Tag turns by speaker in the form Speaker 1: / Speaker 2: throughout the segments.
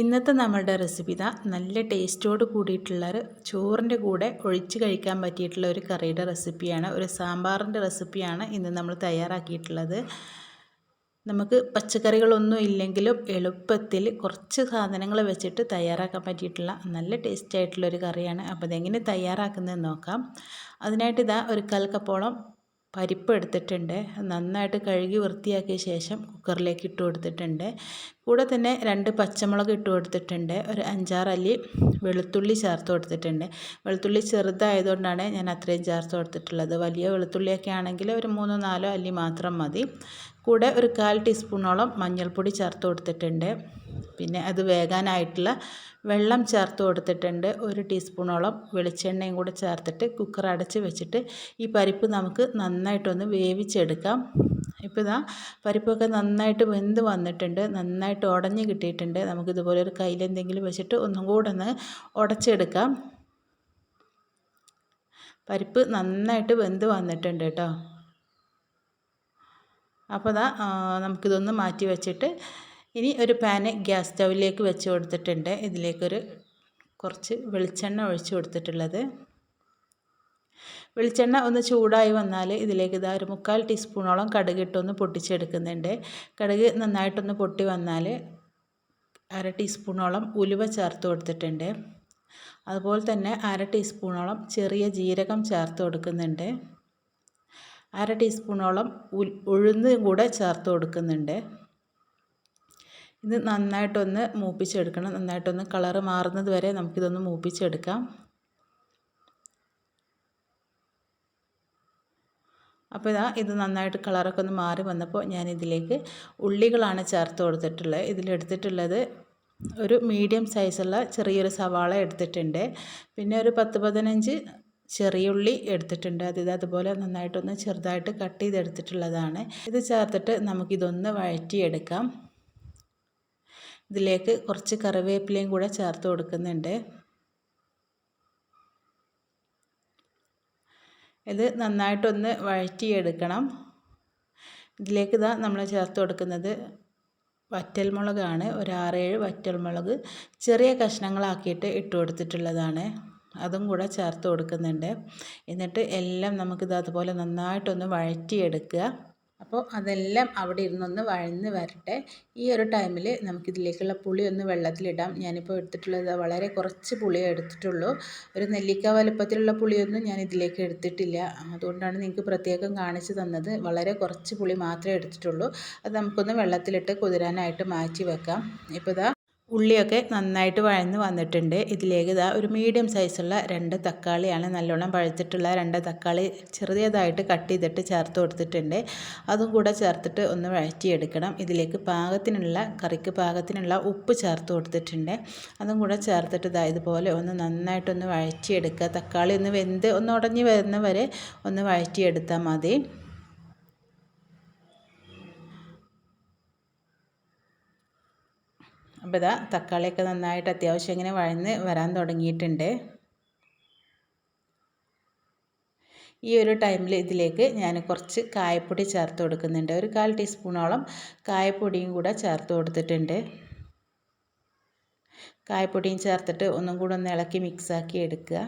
Speaker 1: ഇന്നത്തെ നമ്മളുടെ റെസിപ്പി ഇതാ നല്ല ടേസ്റ്റോട് കൂടിയിട്ടുള്ള ഒരു ചോറിന്റെ കൂടെ ഒഴിച്ച് കഴിക്കാൻ പറ്റിയിട്ടുള്ള ഒരു കറിയുടെ റെസിപ്പിയാണ് ഒരു സാമ്പാറിന്റെ റെസിപ്പിയാണ് ഇന്ന് നമ്മൾ തയ്യാറാക്കിയിട്ടുള്ളത്. നമുക്ക് പച്ചക്കറികളൊന്നും ഇല്ലെങ്കിലും എളുപ്പത്തിൽ കുറച്ച് സാധനങ്ങൾ വെച്ചിട്ട് തയ്യാറാക്കാൻ പറ്റിയിട്ടുള്ള നല്ല ടേസ്റ്റ് ആയിട്ടുള്ള ഒരു കറിയാണ്. അപ്പോൾ ഇതെങ്ങനെ തയ്യാറാക്കുന്നതെന്ന് നോക്കാം. അതിനായിട്ട് ഇതാ ഒരു കൽക്കപ്പോളം കപ്പോളം പരിപ്പ് എടുത്തിട്ടുണ്ട്. നന്നായിട്ട് കഴുകി വൃത്തിയാക്കിയ ശേഷം കുക്കറിലേക്ക് ഇട്ട് കൊടുത്തിട്ടുണ്ട്. കൂടെ തന്നെ രണ്ട് പച്ചമുളക് ഇട്ട് കൊടുത്തിട്ടുണ്ട്. ഒരു അഞ്ചാറ് അല്ലി വെളുത്തുള്ളി ചേർത്ത് കൊടുത്തിട്ടുണ്ട്. വെളുത്തുള്ളി ചെറുതായതുകൊണ്ടാണ് ഞാൻ അത്രയും ചേർത്ത് കൊടുത്തിട്ടുള്ളത്. വലിയ വെളുത്തുള്ളിയൊക്കെ ആണെങ്കിൽ ഒരു മൂന്നോ നാലോ അല്ലി മാത്രം മതി. കൂടെ ഒരു കാൽ ടീസ്പൂണോളം മഞ്ഞൾപ്പൊടി ചേർത്ത് കൊടുത്തിട്ടുണ്ട്. പിന്നെ അത് വേകാനായിട്ടുള്ള വെള്ളം ചേർത്ത് കൊടുത്തിട്ടുണ്ട്. ഒരു ടീസ്പൂണോളം വെളിച്ചെണ്ണയും കൂടെ ചേർത്തിട്ട് കുക്കർ അടച്ച് വെച്ചിട്ട് ഈ പരിപ്പ് നമുക്ക് നന്നായിട്ടൊന്ന് വേവിച്ചെടുക്കാം. ഇപ്പോൾ ഇതാ പരിപ്പൊക്കെ നന്നായിട്ട് വെന്ത് വന്നിട്ടുണ്ട്. നന്നായിട്ട് ഉടഞ്ഞ് കിട്ടിയിട്ടുണ്ട്. നമുക്കിതുപോലെ ഒരു കയ്യിലെന്തെങ്കിലും വെച്ചിട്ട് ഒന്നും കൂടെ ഒന്ന് ഉടച്ചെടുക്കാം. പരിപ്പ് നന്നായിട്ട് വെന്ത് വന്നിട്ടുണ്ട് കേട്ടോ. അപ്പോൾ ഇതാ നമുക്കിതൊന്ന് മാറ്റി വെച്ചിട്ട് ഇനി ഒരു പാന് ഗ്യാസ് സ്റ്റൗവിലേക്ക് വെച്ച് കൊടുത്തിട്ടുണ്ട്. ഇതിലേക്കൊരു കുറച്ച് വെളിച്ചെണ്ണ ഒഴിച്ചു കൊടുത്തിട്ടുള്ളത്. വെളിച്ചെണ്ണ ഒന്ന് ചൂടായി വന്നാൽ ഇതിലേക്ക് ഇതാ ഒരു മുക്കാൽ ടീസ്പൂണോളം കടുകിട്ടൊന്ന് പൊട്ടിച്ചെടുക്കുന്നുണ്ട്. കടുക് നന്നായിട്ടൊന്ന് പൊട്ടി വന്നാൽ അര ടീസ്പൂണോളം ഉലുവ ചേർത്ത് കൊടുത്തിട്ടുണ്ട്. അതുപോലെ തന്നെ അര ടീസ്പൂണോളം ചെറിയ ജീരകം ചേർത്ത് കൊടുക്കുന്നുണ്ട്. അര ടീസ്പൂണോളം ഉഴുന്ന് കൂടെ ചേർത്ത് കൊടുക്കുന്നുണ്ട്. ഇത് നന്നായിട്ടൊന്ന് മൂപ്പിച്ചെടുക്കണം. നന്നായിട്ടൊന്ന് കളറ് മാറുന്നത് വരെ നമുക്കിതൊന്ന് മൂപ്പിച്ചെടുക്കാം. അപ്പോൾ ഇതാ ഇത് നന്നായിട്ട് കളറൊക്കെ ഒന്ന് മാറി വന്നപ്പോൾ ഞാൻ ഇതിലേക്ക് ഉള്ളികളാണ് ചേർത്ത് കൊടുത്തിട്ടുള്ളത്. ഇതിലെടുത്തിട്ടുള്ളത് ഒരു മീഡിയം സൈസുള്ള ചെറിയൊരു സവാള എടുത്തിട്ടുണ്ട്. പിന്നെ ഒരു പത്ത് പതിനഞ്ച് ചെറിയ ഉള്ളി എടുത്തിട്ടുണ്ട്. അത് ഇത് അതുപോലെ നന്നായിട്ടൊന്ന് ചെറുതായിട്ട് കട്ട് ചെയ്തെടുത്തിട്ടുള്ളതാണ്. ഇത് ചേർത്തിട്ട് നമുക്കിതൊന്ന് വഴറ്റിയെടുക്കാം. ഇതിലേക്ക് കുറച്ച് കറിവേപ്പിലയും കൂടെ ചേർത്ത് കൊടുക്കുന്നുണ്ട്. ഇത് നന്നായിട്ടൊന്ന് വഴറ്റിയെടുക്കണം. ഇതിലേക്ക് ഇതാ നമ്മൾ ചേർത്ത് കൊടുക്കുന്നത് വറ്റൽമുളകാണ്. ഒരു ആറേഴ് വറ്റൽമുളക് ചെറിയ കഷ്ണങ്ങളാക്കിയിട്ട് ഇട്ട് കൊടുത്തിട്ടുള്ളതാണ്. അതും കൂടെ ചേർത്ത് കൊടുക്കുന്നുണ്ട്. എന്നിട്ട് എല്ലാം നമുക്കിത് അതുപോലെ നന്നായിട്ടൊന്ന് വഴറ്റിയെടുക്കുക. അപ്പോൾ അതെല്ലാം അവിടെ ഇരുന്നൊന്ന് വഴന്ന് വരട്ടെ. ഈ ഒരു ടൈമിൽ നമുക്കിതിലേക്കുള്ള പുളി ഒന്ന് വെള്ളത്തിലിടാം. ഞാനിപ്പോൾ എടുത്തിട്ടുള്ളത് വളരെ കുറച്ച് പുളിയേ എടുത്തിട്ടുള്ളൂ. ഒരു നെല്ലിക്ക വലുപ്പത്തിലുള്ള പുളിയൊന്നും ഞാൻ ഇതിലേക്ക് എടുത്തിട്ടില്ല. അതുകൊണ്ടാണ് നിങ്ങൾക്ക് പ്രത്യേകം കാണിച്ചു തന്നത്. വളരെ കുറച്ച് പുളി മാത്രമേ എടുത്തിട്ടുള്ളൂ. അത് നമുക്കൊന്ന് വെള്ളത്തിലിട്ട് കുതിരാനായിട്ട് മാറ്റി വെക്കാം. ഇപ്പോൾ ഇതാ ഉള്ളിയൊക്കെ നന്നായിട്ട് വഴന്ന് വന്നിട്ടുണ്ട്. ഇതിലേക്ക് ഇതാ ഒരു മീഡിയം സൈസുള്ള രണ്ട് തക്കാളിയാണ് നല്ലോണം പഴുത്തിട്ടുള്ള രണ്ട് തക്കാളി ചെറിയതായിട്ട് കട്ട് ചെയ്തിട്ട് ചേർത്ത് കൊടുത്തിട്ടുണ്ട്. അതും കൂടെ ചേർത്തിട്ട് ഒന്ന് വഴറ്റിയെടുക്കണം. ഇതിലേക്ക് പാകത്തിനുള്ള കറിക്ക് പാകത്തിനുള്ള ഉപ്പ് ചേർത്ത് കൊടുത്തിട്ടുണ്ട്. അതും കൂടെ ചേർത്തിട്ട് ഇതാ ഇതുപോലെ ഒന്ന് നന്നായിട്ടൊന്ന് വഴറ്റിയെടുക്കുക. തക്കാളി ഒന്ന് വെന്ത് ഒന്ന് ഉടഞ്ഞ് വരുന്നവരെ ഒന്ന് വഴറ്റിയെടുത്താൽ മതി. അപ്പോൾ ഇതാ തക്കാളിയൊക്കെ നന്നായിട്ട് അത്യാവശ്യം ഇങ്ങനെ വഴന്ന് വരാൻ തുടങ്ങിയിട്ടുണ്ട്. ഈ ഒരു ടൈമിൽ ഇതിലേക്ക് ഞാൻ കുറച്ച് കായപ്പൊടി ചേർത്ത് കൊടുക്കുന്നുണ്ട്. ഒരു കാൽ ടീസ്പൂണോളം കായപ്പൊടിയും കൂടെ ചേർത്ത് കൊടുത്തിട്ടുണ്ട്. കായപ്പൊടിയും ചേർത്തിട്ട് ഒന്നും കൂടെ ഒന്ന് ഇളക്കി മിക്സാക്കി എടുക്കുക.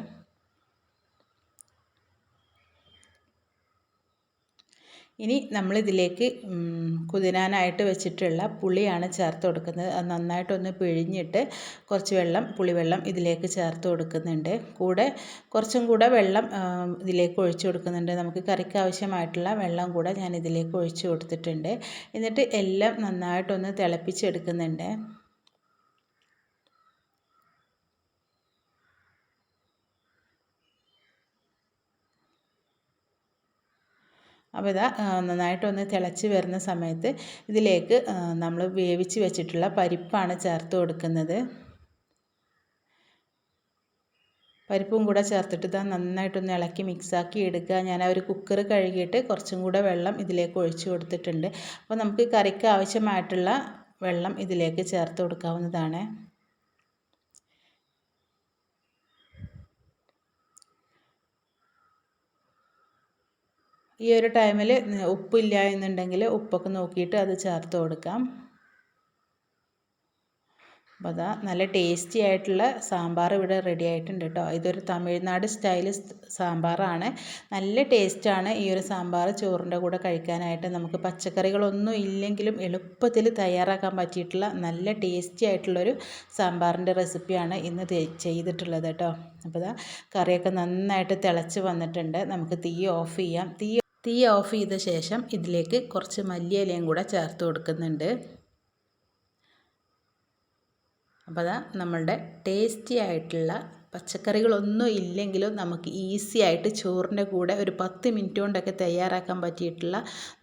Speaker 1: ഇനി നമ്മളിതിലേക്ക് കുതിരാനായിട്ട് വെച്ചിട്ടുള്ള പുളിയാണ് ചേർത്ത് കൊടുക്കുന്നത്. അത് നന്നായിട്ടൊന്ന് പിഴിഞ്ഞിട്ട് കുറച്ച് വെള്ളം പുളിവെള്ളം ഇതിലേക്ക് ചേർത്ത് കൊടുക്കുന്നുണ്ട്. കൂടെ കുറച്ചും കൂടെ വെള്ളം ഇതിലേക്ക് ഒഴിച്ചു കൊടുക്കുന്നുണ്ട്. നമുക്ക് കറിക്ക് ആവശ്യമായിട്ടുള്ള വെള്ളം കൂടെ ഞാൻ ഇതിലേക്ക് ഒഴിച്ചു കൊടുത്തിട്ടുണ്ട്. എന്നിട്ട് എല്ലാം നന്നായിട്ടൊന്ന് തിളപ്പിച്ചെടുക്കുന്നുണ്ട്. അപ്പോൾ ഇതാ നന്നായിട്ടൊന്ന് തിളച്ച് വരുന്ന സമയത്ത് ഇതിലേക്ക് നമ്മൾ വേവിച്ച് വെച്ചിട്ടുള്ള പരിപ്പാണ് ചേർത്ത് കൊടുക്കുന്നത്. പരിപ്പും കൂടെ ചേർത്തിട്ട് ഇതാ നന്നായിട്ടൊന്ന് ഇളക്കി മിക്സാക്കി എടുക്കുക. ഞാൻ ആ ഒരു കുക്കർ കഴുകിയിട്ട് കുറച്ചും കൂടെ വെള്ളം ഇതിലേക്ക് ഒഴിച്ചു കൊടുത്തിട്ടുണ്ട്. അപ്പോൾ നമുക്ക് കറിക്ക് ആവശ്യമായിട്ടുള്ള വെള്ളം ഇതിലേക്ക് ചേർത്ത് കൊടുക്കാവുന്നതാണ്. ഈ ഒരു ടൈമിൽ ഉപ്പില്ല എന്നുണ്ടെങ്കിൽ ഉപ്പൊക്കെ നോക്കിയിട്ട് അത് ചേർത്ത് കൊടുക്കാം. അപ്പോൾ അതാ നല്ല ടേസ്റ്റി ആയിട്ടുള്ള സാമ്പാർ ഇവിടെ റെഡി ആയിട്ടുണ്ട് കേട്ടോ ഇതൊരു തമിഴ്നാട് സ്റ്റൈൽ സാമ്പാറാണ്. നല്ല ടേസ്റ്റാണ് ഈ ഒരു സാമ്പാർ ചോറിന്റെ കൂടെ കഴിക്കാനായിട്ട്. നമുക്ക് പച്ചക്കറികളൊന്നും ഇല്ലെങ്കിലും എളുപ്പത്തിൽ തയ്യാറാക്കാൻ പറ്റിയിട്ടുള്ള നല്ല ടേസ്റ്റി ആയിട്ടുള്ളൊരു സാമ്പാറിന്റെ റെസിപ്പിയാണ് ഇന്ന് ചെയ്തിട്ടുള്ളത് കേട്ടോ അപ്പോൾ ഇതാ കറിയൊക്കെ നന്നായിട്ട് തിളച്ച് വന്നിട്ടുണ്ട്. നമുക്ക് തീ ഓഫ് ചെയ്യാം. തീ തീ ഓഫ് ചെയ്ത ശേഷം ഇതിലേക്ക് കുറച്ച് മല്ലിയിലയും കൂടെ ചേർത്ത് കൊടുക്കുന്നുണ്ട്. അപ്പോൾ അതാ നമ്മളുടെ ടേസ്റ്റി ആയിട്ടുള്ള പച്ചക്കറികളൊന്നും ഇല്ലെങ്കിലും നമുക്ക് ഈസി ആയിട്ട് ചോറിന്റെ കൂടെ ഒരു പത്ത് മിനിറ്റ് കൊണ്ടൊക്കെ തയ്യാറാക്കാൻ പറ്റിയിട്ടുള്ള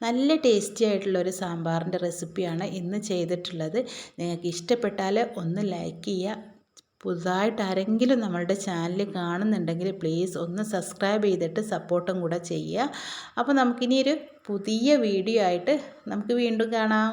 Speaker 1: നല്ല ടേസ്റ്റി ആയിട്ടുള്ള ഒരു സാമ്പാറിന്റെ റെസിപ്പിയാണ് ഇന്ന് ചെയ്തിട്ടുള്ളത്. നിങ്ങൾക്ക് ഇഷ്ടപ്പെട്ടാൽ ഒന്ന് ലൈക്ക് ചെയ്യുക പുതുതായിട്ട് ആരെങ്കിലും നമ്മളുടെ ചാനൽ കാണുന്നുണ്ടെങ്കിൽ പ്ലീസ് ഒന്ന് സബ്സ്ക്രൈബ് ചെയ്തിട്ട് സപ്പോർട്ടും കൂടെ ചെയ്യുക. അപ്പോൾ നമുക്കിനി ഒരു പുതിയ വീഡിയോ ആയിട്ട് നമുക്ക് വീണ്ടും കാണാം.